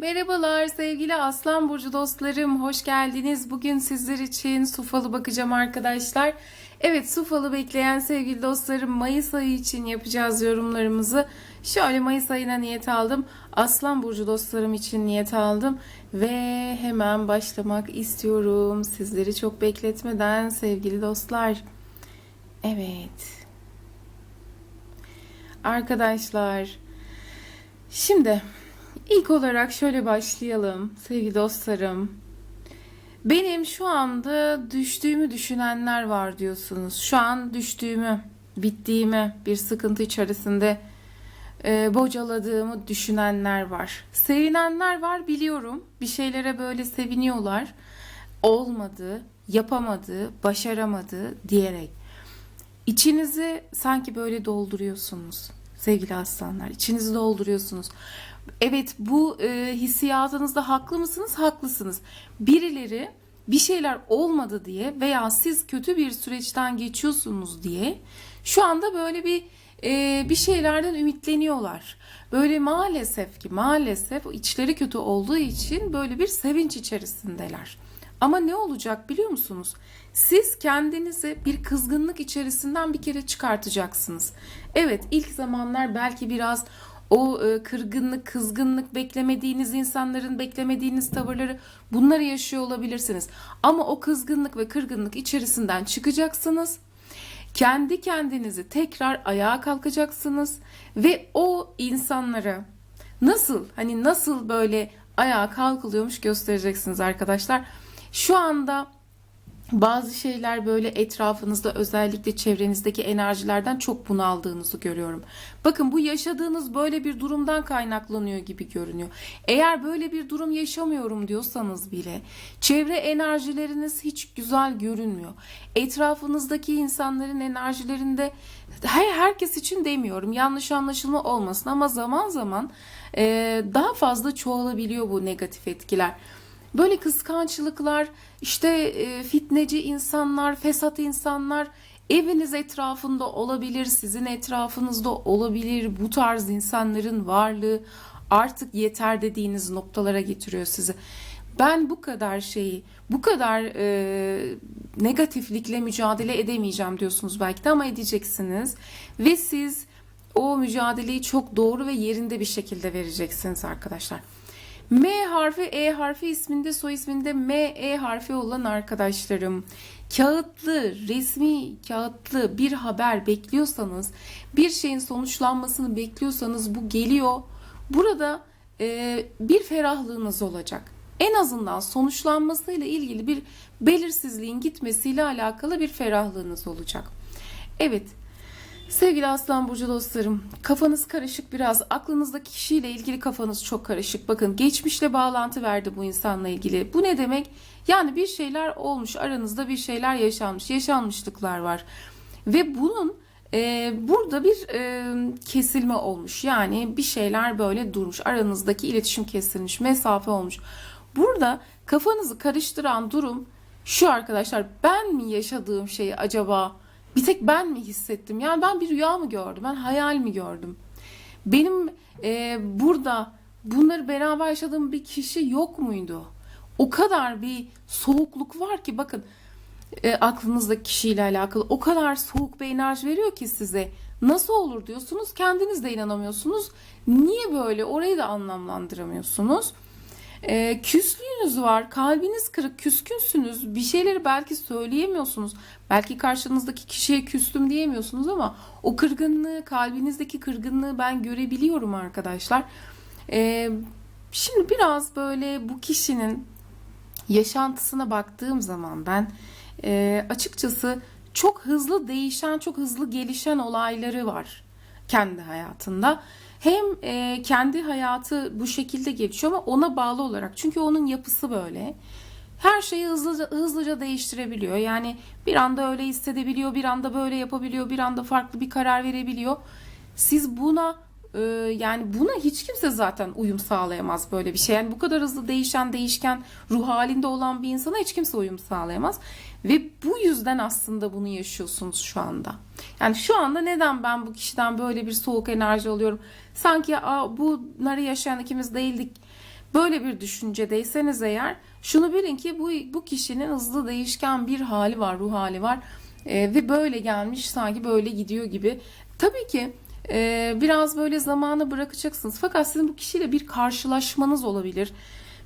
Merhabalar sevgili Aslan Burcu dostlarım. Hoş geldiniz. Bugün sizler için su falı bakacağım arkadaşlar. Evet su falı bekleyen sevgili dostlarım Mayıs ayı için yapacağız yorumlarımızı. Şöyle Mayıs ayına niyet aldım. Aslan Burcu dostlarım için niyet aldım. Ve hemen başlamak istiyorum. Sizleri çok bekletmeden sevgili dostlar. Evet. Arkadaşlar. Şimdi İlk olarak şöyle başlayalım sevgili dostlarım. Benim şu anda düştüğümü düşünenler var diyorsunuz. Şu an düştüğümü, bittiğimi, bir sıkıntı içerisinde e, bocaladığımı düşünenler var. Sevinenler var biliyorum. Bir şeylere böyle seviniyorlar. Olmadı, yapamadı, başaramadı diyerek. İçinizi sanki böyle dolduruyorsunuz sevgili aslanlar. İçinizi dolduruyorsunuz. Evet bu e, hissiyatınızda haklı mısınız? Haklısınız. Birileri bir şeyler olmadı diye veya siz kötü bir süreçten geçiyorsunuz diye şu anda böyle bir e, bir şeylerden ümitleniyorlar. Böyle maalesef ki maalesef içleri kötü olduğu için böyle bir sevinç içerisindeler. Ama ne olacak biliyor musunuz? Siz kendinizi bir kızgınlık içerisinden bir kere çıkartacaksınız. Evet ilk zamanlar belki biraz o e, kırgınlık, kızgınlık, beklemediğiniz insanların beklemediğiniz tavırları bunları yaşıyor olabilirsiniz. Ama o kızgınlık ve kırgınlık içerisinden çıkacaksınız. Kendi kendinizi tekrar ayağa kalkacaksınız ve o insanlara nasıl hani nasıl böyle ayağa kalkılıyormuş göstereceksiniz arkadaşlar. Şu anda bazı şeyler böyle etrafınızda özellikle çevrenizdeki enerjilerden çok bunaldığınızı görüyorum. Bakın bu yaşadığınız böyle bir durumdan kaynaklanıyor gibi görünüyor. Eğer böyle bir durum yaşamıyorum diyorsanız bile çevre enerjileriniz hiç güzel görünmüyor. Etrafınızdaki insanların enerjilerinde her herkes için demiyorum yanlış anlaşılma olmasın ama zaman zaman e, daha fazla çoğalabiliyor bu negatif etkiler. Böyle kıskançlıklar, işte e, fitneci insanlar, fesat insanlar eviniz etrafında olabilir, sizin etrafınızda olabilir. Bu tarz insanların varlığı artık yeter dediğiniz noktalara getiriyor sizi. Ben bu kadar şeyi, bu kadar e, negatiflikle mücadele edemeyeceğim diyorsunuz belki de ama edeceksiniz. Ve siz o mücadeleyi çok doğru ve yerinde bir şekilde vereceksiniz arkadaşlar. M harfi E harfi isminde soy isminde M E harfi olan arkadaşlarım kağıtlı resmi kağıtlı bir haber bekliyorsanız bir şeyin sonuçlanmasını bekliyorsanız bu geliyor. Burada e, bir ferahlığınız olacak. En azından sonuçlanmasıyla ilgili bir belirsizliğin gitmesiyle alakalı bir ferahlığınız olacak. Evet Sevgili Aslan Burcu dostlarım, kafanız karışık biraz. Aklınızdaki kişiyle ilgili kafanız çok karışık. Bakın geçmişle bağlantı verdi bu insanla ilgili. Bu ne demek? Yani bir şeyler olmuş, aranızda bir şeyler yaşanmış, yaşanmışlıklar var. Ve bunun e, burada bir e, kesilme olmuş. Yani bir şeyler böyle durmuş. Aranızdaki iletişim kesilmiş, mesafe olmuş. Burada kafanızı karıştıran durum şu arkadaşlar. Ben mi yaşadığım şeyi acaba bir tek ben mi hissettim? Yani ben bir rüya mı gördüm? Ben hayal mi gördüm? Benim e, burada bunları beraber yaşadığım bir kişi yok muydu? O kadar bir soğukluk var ki bakın e, aklınızdaki kişiyle alakalı o kadar soğuk bir enerji veriyor ki size. Nasıl olur diyorsunuz? Kendiniz de inanamıyorsunuz. Niye böyle? Orayı da anlamlandıramıyorsunuz. E, küslüğünüz var, kalbiniz kırık, küskünsünüz. Bir şeyleri belki söyleyemiyorsunuz. Belki karşınızdaki kişiye küstüm diyemiyorsunuz ama o kırgınlığı, kalbinizdeki kırgınlığı ben görebiliyorum arkadaşlar. E, şimdi biraz böyle bu kişinin yaşantısına baktığım zaman ben e, açıkçası çok hızlı değişen, çok hızlı gelişen olayları var kendi hayatında. Hem e, kendi hayatı bu şekilde geçiyor ama ona bağlı olarak. Çünkü onun yapısı böyle. Her şeyi hızlıca, hızlıca değiştirebiliyor. Yani bir anda öyle hissedebiliyor, bir anda böyle yapabiliyor, bir anda farklı bir karar verebiliyor. Siz buna e, yani buna hiç kimse zaten uyum sağlayamaz böyle bir şey. Yani bu kadar hızlı değişen, değişken ruh halinde olan bir insana hiç kimse uyum sağlayamaz. Ve bu yüzden aslında bunu yaşıyorsunuz şu anda. Yani şu anda neden ben bu kişiden böyle bir soğuk enerji alıyorum? Sanki bunları yaşayan ikimiz değildik. böyle bir düşüncedeyseniz eğer şunu bilin ki bu, bu kişinin hızlı değişken bir hali var, ruh hali var. Ee, ve böyle gelmiş sanki böyle gidiyor gibi. Tabii ki e, biraz böyle zamanı bırakacaksınız. Fakat sizin bu kişiyle bir karşılaşmanız olabilir.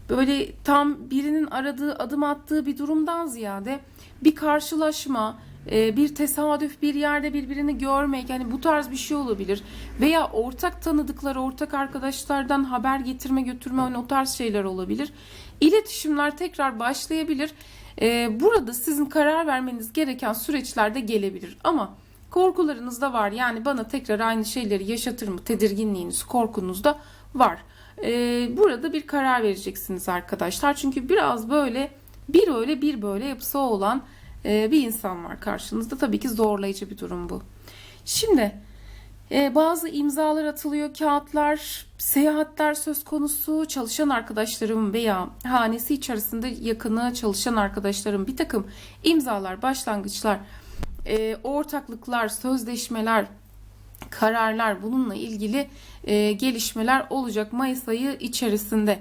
Böyle tam birinin aradığı, adım attığı bir durumdan ziyade bir karşılaşma, bir tesadüf bir yerde birbirini görmek yani bu tarz bir şey olabilir. Veya ortak tanıdıkları, ortak arkadaşlardan haber getirme götürme o tarz şeyler olabilir. İletişimler tekrar başlayabilir. E, Burada sizin karar vermeniz gereken süreçler de gelebilir. Ama korkularınız da var. Yani bana tekrar aynı şeyleri yaşatır mı? Tedirginliğiniz, korkunuz da var. Ee, burada bir karar vereceksiniz arkadaşlar. Çünkü biraz böyle bir öyle bir böyle yapısı olan bir insan var karşınızda. Tabii ki zorlayıcı bir durum bu. Şimdi e, bazı imzalar atılıyor, kağıtlar, seyahatler söz konusu. Çalışan arkadaşlarım veya hanesi içerisinde yakını çalışan arkadaşlarım bir takım imzalar, başlangıçlar, e, ortaklıklar, sözleşmeler, kararlar bununla ilgili e, gelişmeler olacak Mayıs ayı içerisinde.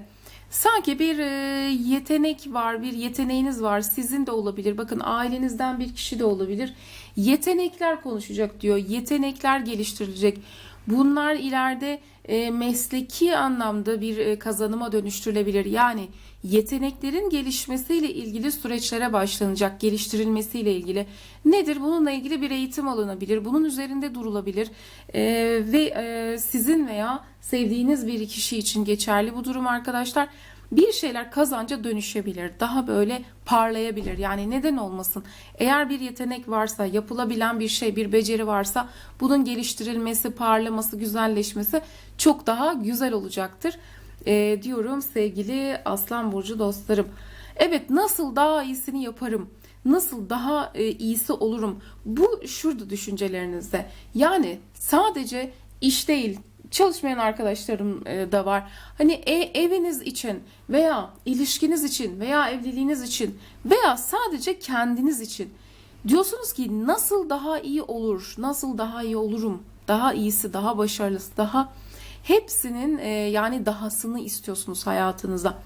Sanki bir e, yetenek var, bir yeteneğiniz var. Sizin de olabilir. Bakın ailenizden bir kişi de olabilir. Yetenekler konuşacak diyor. Yetenekler geliştirilecek. Bunlar ileride e, mesleki anlamda bir e, kazanıma dönüştürülebilir. Yani yeteneklerin gelişmesiyle ilgili süreçlere başlanacak, geliştirilmesiyle ilgili. Nedir? Bununla ilgili bir eğitim alınabilir, bunun üzerinde durulabilir E, ve e, sizin veya sevdiğiniz bir kişi için geçerli bu durum arkadaşlar. Bir şeyler kazanca dönüşebilir, daha böyle parlayabilir. Yani neden olmasın? Eğer bir yetenek varsa, yapılabilen bir şey, bir beceri varsa bunun geliştirilmesi, parlaması, güzelleşmesi çok daha güzel olacaktır e, diyorum sevgili Aslan Burcu dostlarım. Evet nasıl daha iyisini yaparım? Nasıl daha e, iyisi olurum? Bu şurada düşüncelerinizde. Yani sadece iş değil, çalışmayan arkadaşlarım e, da var. Hani e, eviniz için veya ilişkiniz için veya evliliğiniz için veya sadece kendiniz için diyorsunuz ki nasıl daha iyi olur? Nasıl daha iyi olurum? Daha iyisi, daha başarılısı, daha Hepsinin e, yani dahasını istiyorsunuz hayatınıza.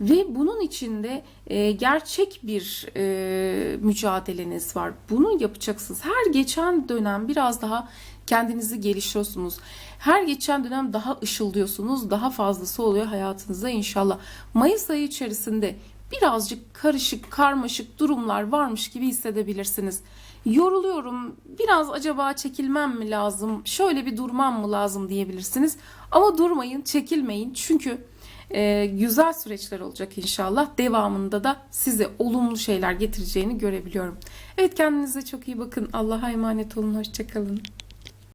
Ve bunun içinde e, gerçek bir e, mücadeleniz var. Bunu yapacaksınız. Her geçen dönem biraz daha kendinizi gelişiyorsunuz. Her geçen dönem daha ışıldıyorsunuz. Daha fazlası oluyor hayatınızda inşallah. Mayıs ayı içerisinde birazcık karışık, karmaşık durumlar varmış gibi hissedebilirsiniz. Yoruluyorum, biraz acaba çekilmem mi lazım, şöyle bir durmam mı lazım diyebilirsiniz. Ama durmayın, çekilmeyin çünkü e, güzel süreçler olacak inşallah. Devamında da size olumlu şeyler getireceğini görebiliyorum. Evet kendinize çok iyi bakın. Allah'a emanet olun. Hoşçakalın.